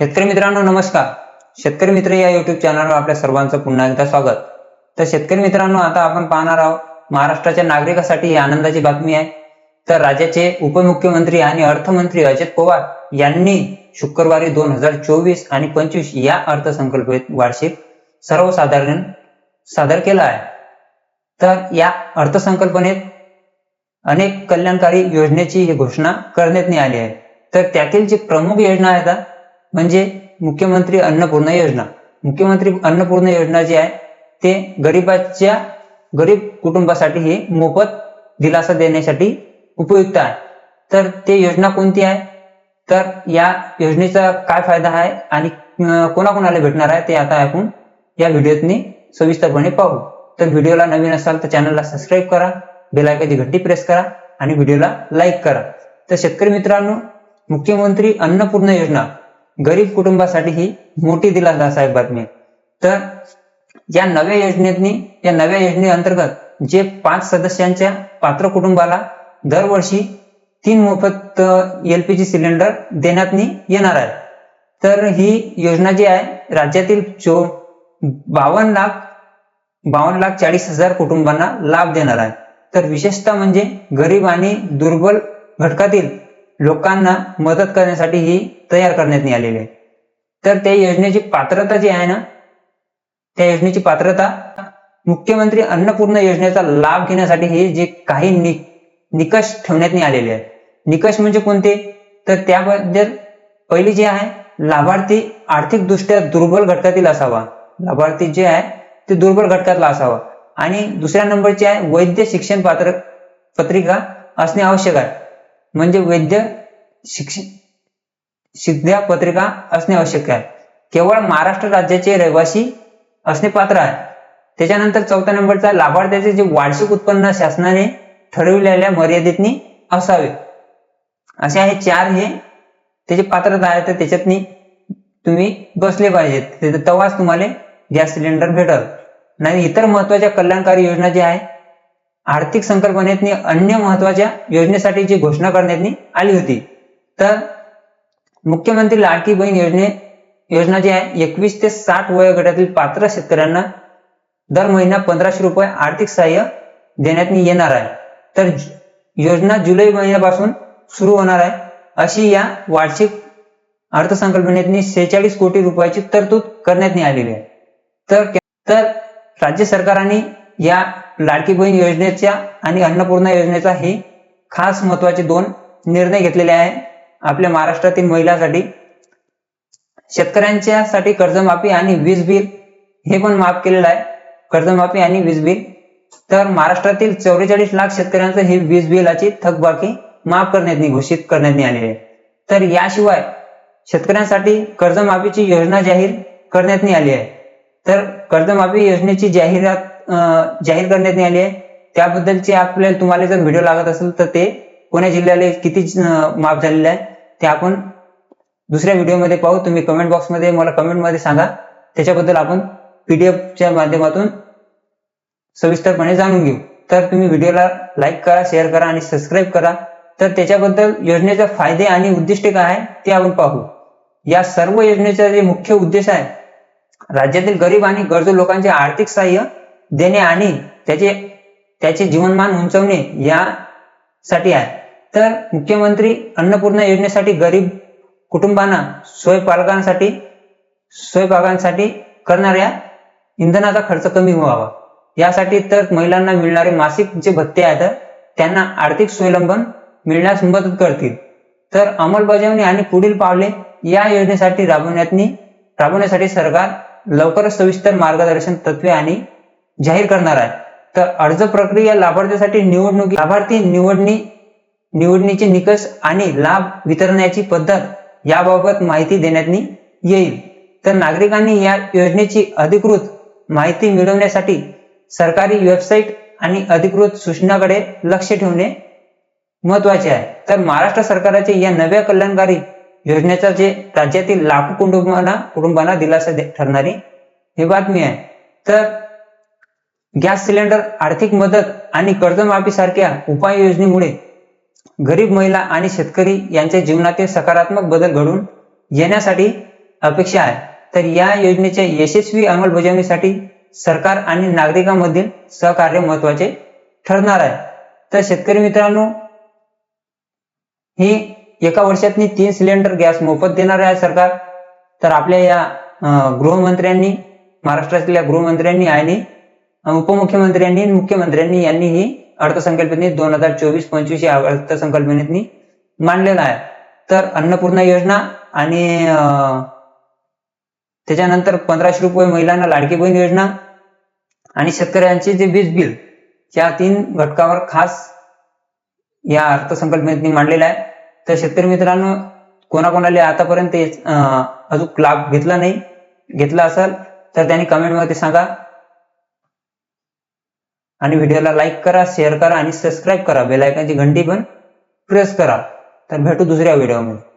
शेतकरी मित्रांनो नमस्कार. शेतकरी मित्र या युट्यूब चॅनलवर आपल्या सर्वांचं पुन्हा एकदा स्वागत. तर शेतकरी मित्रांनो आता आपण पाहणार आहोत महाराष्ट्राच्या नागरिकांसाठी ही आनंदाची बातमी आहे. तर राज्याचे उपमुख्यमंत्री आणि अर्थमंत्री अजित पवार यांनी शुक्रवारी दोन हजार चोवीस आणि पंचवीस या अर्थसंकल्पित वार्षिक सर्वसाधारण सादर केला आहे. तर या अर्थसंकल्पनेत अनेक कल्याणकारी योजनेची ही घोषणा करण्यात आली आहे. तर त्यातील जी प्रमुख योजना आहे म्हणजे मुख्यमंत्री अन्नपूर्णा योजना. मुख्यमंत्री अन्नपूर्णा योजना जी आहे ते गरीबाच्या गरीब कुटुंबासाठी ही मोफत दिलासा देण्यासाठी उपयुक्त आहे. तर ते योजना कोणती आहे? तर या योजनेचा काय फायदा आहे आणि कोणाकोणाला भेटणार आहे ते आता आपण या व्हिडिओतनी सविस्तरपणे पाहू. तर व्हिडिओला नवीन असाल तर चॅनलला सबस्क्राईब करा बेलायकाची घट्टी घंटी प्रेस करा आणि व्हिडिओला लाईक करा. तर शेतकरी मित्रांनो मुख्यमंत्री अन्नपूर्णा योजना गरीब कुटुंबासाठी ही मोठी दिलासादायक बातमी. तर या नव्या योजनेतनी या नव्या योजनेअंतर्गत जे पाच सदस्यांच्या पात्र कुटुंबाला दरवर्षी तीन मोफत एलपीजी सिलेंडर देण्यात येणार आहे. तर ही योजना जी आहे राज्यातील चो बावन्न लाख बावन्न लाख चाळीस हजार कुटुंबांना लाभ देणार आहे. तर विशेषतः म्हणजे गरीब आणि दुर्बल घटकातील लोकांना मदत करण्यासाठी ही तयार करण्यात आलेली आहे. तर त्या योजनेची पात्रता जी आहे ना त्या योजनेची पात्रता मुख्यमंत्री अन्नपूर्णा योजनेचा लाभ घेण्यासाठी हे जे काही नि, निकष ठेवण्यात आलेले आहेत. निकष म्हणजे कोणते? तर त्याबद्दल पहिली जे आहे लाभार्थी आर्थिकदृष्ट्या दुर्बल घटकातील असावा. लाभार्थी जे आहे ते दुर्बल घटकातला असावा. आणि दुसऱ्या नंबरचे आहे वैद्य शिक्षण पात्र पत्रिका असणे आवश्यक आहे. म्हणजे वैद्य शिक्षण शिद्ध्या पत्रिका असणे आवश्यक आहे. केवळ महाराष्ट्र राज्याचे रहिवासी असणे पात्र आहे. त्याच्यानंतर चौथ्या नंबरचा लाभार्थ्याचे जे वार्षिक उत्पन्न शासनाने ठरविलेल्या मर्यादेतनी असावे. असे आहे चार हे त्याची पात्रता आहे तर त्याच्यातनी तुम्ही बसले पाहिजेत. तेव्हाच तुम्हाला गॅस सिलेंडर भेटल. नाही इतर महत्त्वाच्या कल्याणकारी योजना ज्या आहे आर्थिक संकल्पनेतनी अन्य महत्त्वाच्या योजनेसाठी जी घोषणा करण्यात आली होती. तर मुख्यमंत्री लाडकी बहीण योजने योजना जी आहे एकवीस ते साठ वयोगटातील पात्र शेतकऱ्यांना दर महिना पंधराशे रुपये आर्थिक सहाय्य देण्यात येणार आहे. तर योजना जुलै महिन्यापासून सुरू होणार आहे. अशी या वार्षिक अर्थसंकल्पनेत सेहेचाळीस कोटी रुपयाची तरतूद करण्यात आलेली आहे. तर तर राज्य सरकारने या लाडकी बहीण योजनेच्या आणि अन्नपूर्णा योजनेचा हे खास महत्त्वाचे दोन निर्णय घेतलेले आहे. आपल्या महाराष्ट्रातील महिलांसाठी शेतकऱ्यांच्यासाठी कर्जमाफी आणि वीज बिल हे पण माफ केलेलं आहे. कर्जमाफी आणि वीज बिल. तर महाराष्ट्रातील चौवेचाळीस लाख शेतकऱ्यांचं हे वीज बिलाची थकबाकी माफ करण्यात घोषित करण्यात आली आहे. तर याशिवाय शेतकऱ्यांसाठी कर्जमाफीची योजना जाहीर करण्यात आली आहे. तर कर्जमाफी योजनेची जाहिरात जाहीर करण्यात आली आहे. त्याबद्दलचे आपल्याला तुम्हाला जर व्हिडिओ लागत असेल तर ते पुणे जिल्ह्याला किती माफ झालेले आहे ते आपण दुसऱ्या व्हिडिओमध्ये पाहू. तुम्ही कमेंट बॉक्समध्ये मला कमेंटमध्ये सांगा. त्याच्याबद्दल आपण पीडीएफच्या माध्यमातून सविस्तरपणे जाणून घेऊ. तर तुम्ही व्हिडिओला लाईक करा शेअर करा आणि सबस्क्राईब करा. तर त्याच्याबद्दल योजनेचे फायदे आणि उद्दिष्टे काय आहे ते आपण पाहू. या सर्व योजनेचा जे मुख्य उद्देश आहे राज्यातील गरीब आणि गरजू लोकांचे आर्थिक सहाय्य देणे आणि त्याचे त्याचे जीवनमान उंचवणे यासाठी आहे. तर मुख्यमंत्री अन्नपूर्णा योजनेसाठी गरीब कुटुंबांना स्वयंपालकांसाठी स्वयंपाकांसाठी करणाऱ्या इंधनाचा खर्च कमी व्हावा. यासाठी तर महिलांना मिळणारे मासिक जे भत्ते आहेत त्यांना आर्थिक स्वावलंबन मिळण्यास मदत करतील. तर अंमलबजावणी आणि पुढील पावले या योजनेसाठी राबवण्यात राबवण्यासाठी सरकार लवकरच सविस्तर मार्गदर्शन तत्वे आणि जाहीर करणार आहे. तर अर्ज प्रक्रिया लाभार्थ्यासाठी निवडणुकी लाभार्थी निवडणी निवडणीचे निकष आणि लाभ वितरणाची पद्धत याबाबत माहिती देण्यात येईल. तर नागरिकांनी या योजनेची अधिकृत माहिती मिळवण्यासाठी सरकारी वेबसाईट आणि अधिकृत सूचनाकडे लक्ष ठेवणे महत्त्वाचे आहे. तर महाराष्ट्र सरकारचे या नव्या कल्याणकारी योजनेचा जे राज्यातील लाखो कुटुंबांना कुटुंबांना दिलासा ठरणारी ही बातमी आहे. तर गॅस सिलेंडर आर्थिक मदत आणि कर्जमाफी सारख्या उपाययोजनेमुळे गरीब महिला आणि शेतकरी यांच्या जीवनातील सकारात्मक बदल घडून येण्यासाठी अपेक्षा आहे. तर या योजनेच्या यशस्वी अंमलबजावणीसाठी सरकार आणि नागरिकांमधील सहकार्य महत्त्वाचे ठरणार आहे. तर शेतकरी मित्रांनो ही एका वर्षातनी तीन सिलेंडर गॅस मोफत देणार आहे सरकार. तर आपल्या या गृहमंत्र्यांनी महाराष्ट्रातल्या गृहमंत्र्यांनी आणि उपमुख्यमंत्र्यांनी मुख्यमंत्र्यांनी यांनी ही अर्थसंकल्पनेत दोन हजार चोवीस पंचवीस या अर्थसंकल्पनेत मांडलेला आहे. तर अन्नपूर्णा योजना आणि अं, त्याच्यानंतर पंधराशे रुपये महिलांना लाडकी बहीण योजना आणि शेतकऱ्यांचे जे वीज बिल या तीन घटकावर खास या अर्थसंकल्पनेत मांडलेला आहे. तर शेतकरी मित्रांनो कोणाकोणाला आतापर्यंत अजून लाभ घेतला नाही घेतला असेल तर त्यांनी कमेंटमध्ये सांगा. आणि व्हिडिओला लाईक करा शेअर करा आणि सबस्क्राईब करा. बेल घंटी पण प्रेस करा. तर भेटू दुसऱ्या व्हिडिओमध्ये.